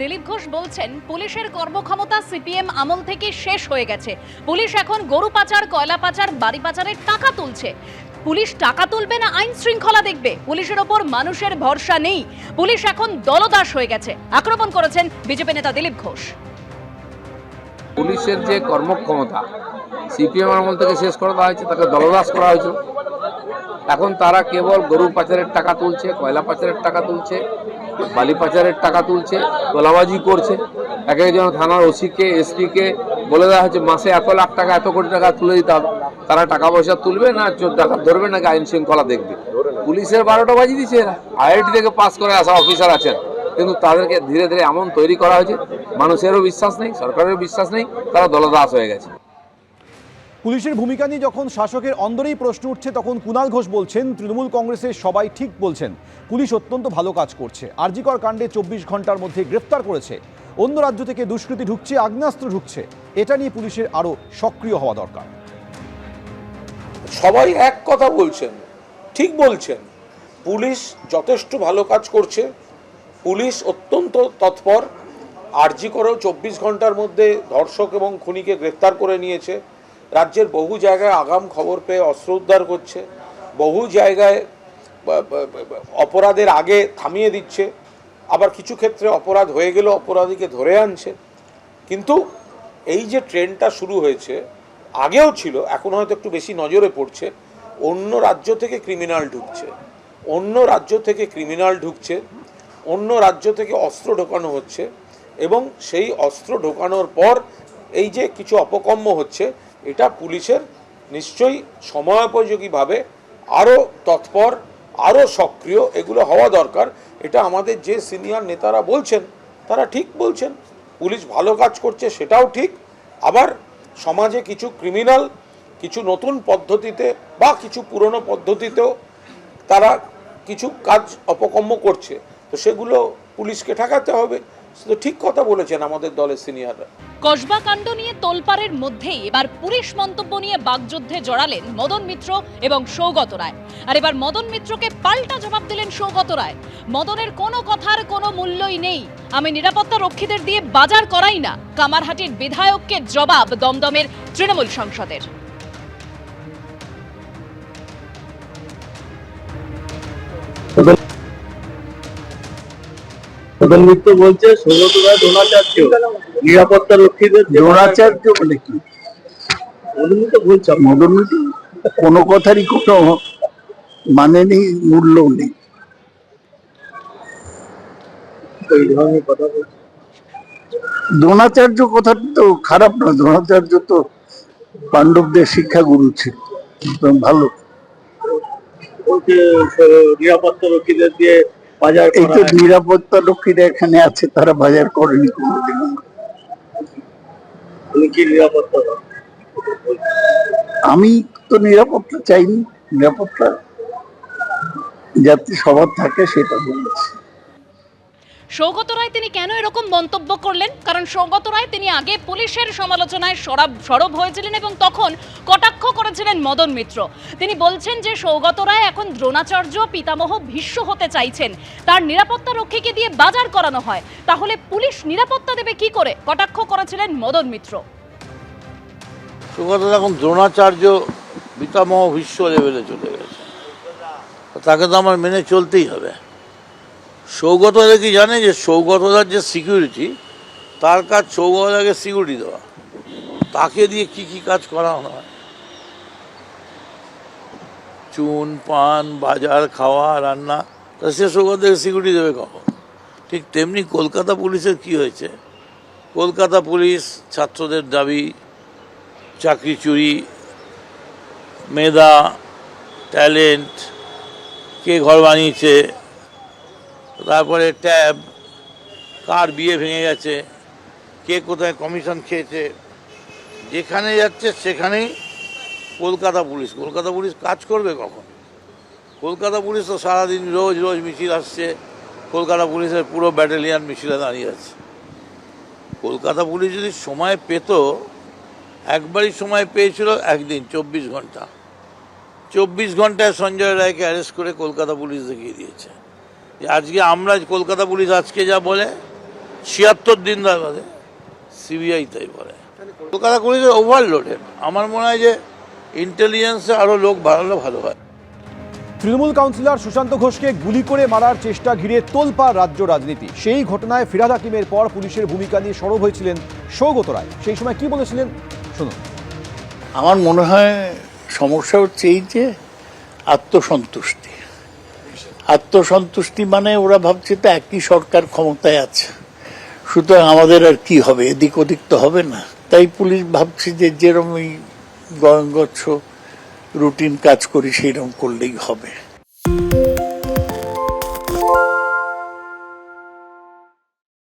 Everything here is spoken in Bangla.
দিলীপ ঘোষ বলছেন, পুলিশের কর্মক্ষমতা সিপিএম আমল থেকে শেষ হয়ে গেছে। পুলিশ এখন গরু পাচার, কয়লা পাচার, বাড়ি পাচারের টাকা তুলছে। পুলিশ টাকা তুলবে না, আইন শৃঙ্খলা দেখবে। পুলিশের ওপর মানুষের ভরসা নেই। পুলিশ এখন দলদাস হয়ে গেছে। আক্রমণ করেছেন বিজেপি নেতা দিলীপ ঘোষ। পুলিশের যে কর্মক্ষমতা, সিপিএম আমল থেকে শেষ করে হয়েছে, তাকে দলদাস করা হয়েছে এখন তারা কেবল গরু পাচারের টাকা তুলছে, কয়লা পাচারের টাকা তুলছে। বালি পাচারের টাকা তুলছে, তোলাবাজি করছে। এক একজন থানার ওসিকে, এসপিকে বলে দেওয়া হয়েছে মাসে এত লাখ টাকা, এত কোটি টাকা তুলে দিতে হবে। তারা টাকা পয়সা তুলবে না, চোর টাকা ধরবে নাকি আইন শৃঙ্খলা দেখবে? পুলিশের বারোটা বাজি দিচ্ছে এরা। আইআইটি থেকে পাস করে আসা অফিসার আছেন। কিন্তু তাদেরকে ধীরে ধীরে এমন তৈরি করা হয়েছে, মানুষেরও বিশ্বাস নেই, সরকারেরও বিশ্বাস নেই, তারা দলদাস হয়ে গেছে। পুলিশের ভূমিকা নিয়ে যখন শাসকের অন্দরেই প্রশ্ন উঠছে, তখন কুণাল ঘোষ বলছেন, তৃণমূল কংগ্রেসের সবাই ঠিক বলছেন। পুলিশ অত্যন্ত ভালো কাজ করছে। আরজিকর কাণ্ডে চব্বিশ ঘণ্টার মধ্যে গ্রেফতার করেছে। অন্য রাজ্য থেকে দুষ্কৃতি ঢুকছে, আগ্নেয়াস্ত্র ঢুকছে। এটা নিয়ে পুলিশের আরও সক্রিয় হওয়া দরকার। সবাই এক কথা বলছেন, ঠিক বলছেন। পুলিশ যথেষ্ট ভালো কাজ করছে। পুলিশ অত্যন্ত তৎপর। আরজি করেও চব্বিশ ঘণ্টার মধ্যে ধর্ষক এবং খুনিকে গ্রেফতার করে নিয়েছে। রাজ্যের বহু জায়গায় আগাম খবর পেয়ে অস্ত্র উদ্ধার করছে, বহু জায়গায় অপরাধের আগে থামিয়ে দিচ্ছে, আবার কিছু ক্ষেত্রে অপরাধ হয়ে গেলেও অপরাধীকে ধরে আনছে। কিন্তু এই যে ট্রেনটা শুরু হয়েছে, আগেও ছিল, এখন হয়তো একটু বেশি নজরে পড়ছে, অন্য রাজ্য থেকে ক্রিমিনাল ঢুকছে, অন্য রাজ্য থেকে ক্রিমিনাল ঢুকছে, অন্য রাজ্য থেকে অস্ত্র ঢোকানো হচ্ছে, এবং সেই অস্ত্র ঢোকানোর পর এই যে কিছু অপকর্ম হচ্ছে এটা পুলিশের নিশ্চয়ই সময়োপযোগীভাবে আরও তৎপর আরও সক্রিয় এগুলো হওয়া দরকার। এটা আমাদের যে সিনিয়র নেতারা বলছেন, তারা ঠিক বলছেন। পুলিশ ভালো কাজ করছে সেটাও ঠিক। আবার সমাজে কিছু ক্রিমিনাল কিছু নতুন পদ্ধতিতে বা কিছু পুরনো পদ্ধতিতেও তারা কিছু কাজ, অপকর্ম করছে। তো সেগুলো পুলিশকে ঠেকাতে হবে। তো ঠিক কথা বলেছেন আমাদের দলের সিনিয়ররা। কসবা কাণ্ড নিয়ে তোলপাড়ের মধ্যেই এবার পুলিশ মন্তব্য নিয়ে বাগযুদ্ধে জড়ালেন মদন মিত্র এবং সৌগত রায়। আর এবার মদন মিত্রকে পাল্টা জবাব দিলেন সৌগত রায়। মদনের কোনো কথার কোনো মূল্যই নেই। আমি নিরাপত্তা রক্ষীদের দিয়ে বাজার করাই না। কামারহাটির বিধায়ককে জবাব দমদমের তৃণমূল সংসদের। মিত্র বলছে সৌগতরা দ্রোণাচার্য। নিরাপত্তা রক্ষীদের দ্রোণাচার্য মানে কি? মদন মিত্র বলছে। মদন মিত্র? কোনো কথারই কোনো মানে নেই। মূল্য নেই দ্রোণাচার্য কথাটা তো খারাপ না দ্রোণাচার্য তো পাণ্ডবদের শিক্ষাগুরু ছিল। ভালো। নিরাপত্তা রক্ষীদের দিয়ে বাজার এই তো নিরাপত্তা রক্ষীরা এখানে আছে তারা বাজার করেনি কোনোদিন। উনি কি নিরাপত্তা আমি তো নিরাপত্তা চাইনি নিরাপত্তা যাতে সবার থাকে সেটা বলেছি। সৌগত রায় তিনি কেন এরকম মন্তব্য করলেন? কারণ সৌগত রায় তিনি আগে পুলিশের সমালোচনায় সরব সরব হয়েছিলেন এবং তখন কটাক্ষ করেছিলেন মদন মিত্র। তিনি বলছেন যে সৌগত রায় এখন দ্রোণাচার্য, পিতামহ ভীষ্ম হতে চাইছেন। তার নিরাপত্তা রক্ষীকে দিয়ে বাজার করানো হয়। তাহলে পুলিশ নিরাপত্তা দেবে কি করে? কটাক্ষ করেছিলেন মদন মিত্র। সুগত এখন দ্রোণাচার্য, পিতামহ ভীষ্ম লেভেলে চলে গেছে। তাকে তো আমার মেনে চলতেই হবে। সৌগতদা কি জানে যে সৌগতদার যে সিকিউরিটি তার কাজ সৌগতদাকে সিকিউরিটি দেওয়া। তাকে দিয়ে কি কি কাজ করানো হয়? চুন, পান, বাজার, খাওয়া, রান্না, তা সে সৌগতদাকে সিকিউরিটি দেবে কখন? ঠিক তেমনি কলকাতা পুলিশের কি হয়েছে? কলকাতা পুলিশ ছাত্রদের দাবি, চাকরি চুরি, মেধা ট্যালেন্ট কে ঘর বানিয়েছে, তারপরে ট্যাব, কার বিয়ে ভেঙে গেছে, কে কোথায় কমিশন খেয়েছে, যেখানে যাচ্ছে সেখানেই কলকাতা পুলিশ। কলকাতা পুলিশ কাজ করবে কখন? কলকাতা পুলিশ তো সারাদিন রোজ রোজ মিছিল আসছে। কলকাতা পুলিশের পুরো ব্যাটালিয়ান মিছিলে দাঁড়িয়ে আছে। কলকাতা পুলিশ যদি সময় পেত, একবারই সময় পেয়েছিল একদিন, চব্বিশ ঘণ্টা। চব্বিশ ঘন্টায় সঞ্জয় রায়কে অ্যারেস্ট করে কলকাতা পুলিশ দেখিয়ে দিয়েছে। যে আজকে আমরা কলকাতা পুলিশ আজকে যা বলে, ছিয়াত্তর দিন বাদে সিবিআই তাই বলে। কলকাতা পুলিশ ওভারলোডেড আমার মনে হয় যে ইন্টেলিজেন্সে আরও লোক বাড়ালে ভালো হয়। তৃণমূল কাউন্সিলর সুশান্ত ঘোষকে গুলি করে মারার চেষ্টা ঘিরে তোলপাড় রাজ্য রাজনীতি। সেই ঘটনায় ফিরাদ হাকিমের পর পুলিশের ভূমিকা নিয়ে সরব হয়েছিলেন সৌগত রায়। সেই সময় কি বলেছিলেন? শুনুন। আমার মনে হয় সমস্যা হচ্ছে এই যে আত্মসন্তুষ্টি। আত্মসন্তুষ্টি মানে ওরা ভাবছে তো একই সরকার ক্ষমতায় আছে। সুতরাং আমাদের আর কি হবে? এদিক ওদিক তো হবে না। তাই পুলিশ ভাবছে যে যেরকম এই গচ্ছ রুটিন কাজ করি সেইরকম করলেই হবে।